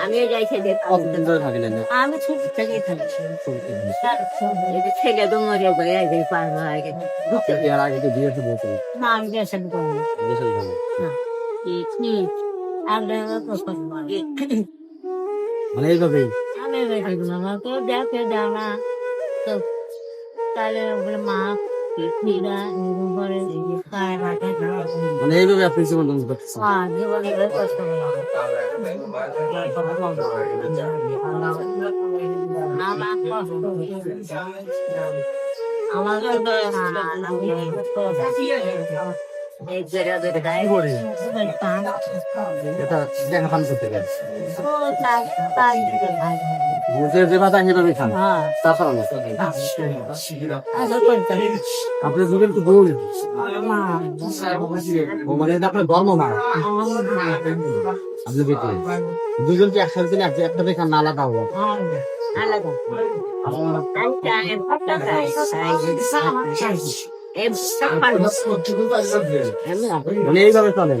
আমিও যাই ছেলে কতদিন ধরে আমি ছোট থেকে থাকি ছেলে তো মরে এর আগে তো বলতে না আমি কি মানে এইভাবেই? আমি বেশি মামা তো দেখে দাও না তো তাহলে মা মানে এইভাবে আপনি জীবন ধ্বংস করতেছেন। করে এটা দেখা করতে তাই যে যে ভাতা সেভাবে খান হ্যাঁ। তাছাড়া না আচ্ছা আপনি দুজন তো বউ মানে আপনার ধর্ম না আপনি বেটে দুজন কি একসাথে একটা বেকার না আলাদা হবে। আলাদা। আচ্ছা এইভাবে চলেন।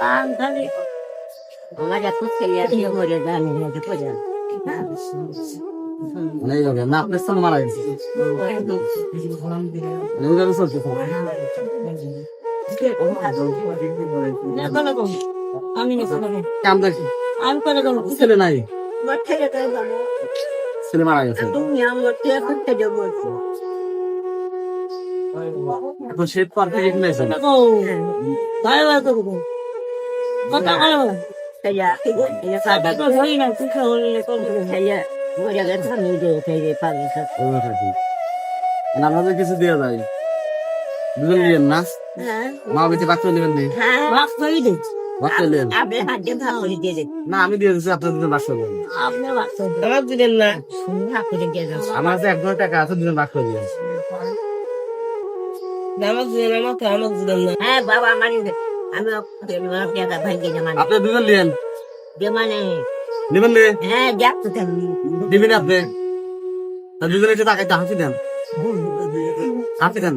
কান খালি আমার এত ছেলে আছে মরে জানি না যে এইভাবে না আপনার সঙ্গে মারা গেছে আমি ছেলে নাই ছেলে মারা গেছে এখন শীত পার কথা বলো সেয়া সাদা তো হই না কিছু হলে করব সেয়া মরে গেছে আমি যে উঠে যে পাবি ওইভাবে থাকি মানে আপনাদের কিছু দেওয়া যায় দুজন নিলেন না হ্যাঁ মা বেঁচে বাচ্চা নেবেন নি হ্যাঁ করে দিন বাচ্চা নেন আপনি হাত দিয়ে ভাগ করে দিয়ে দিন না আমি দিয়ে দিচ্ছি আপনার দুজন বাচ্চা নেবেন আপনি দিন আমার দিলেন না দেন আমার কাছে এক ধরনের টাকা আছে দুজন বাচ্চা দিয়ে নামাজ দিলেন আমাকে আমাকে দিলেন না হ্যাঁ বাবা আমার আমি টাকা ভাঙ্গে জমা আপনি দুজন নিলেন জমা নেই নেবেন নি হ্যাঁ যাক তো দিবেন আপনি তা দুজনে একটু টাকা একটু হাসি দেন হাসি দেন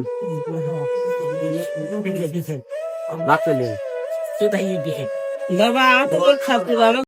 বাচ্চা নিয়ে বাবা তো খাব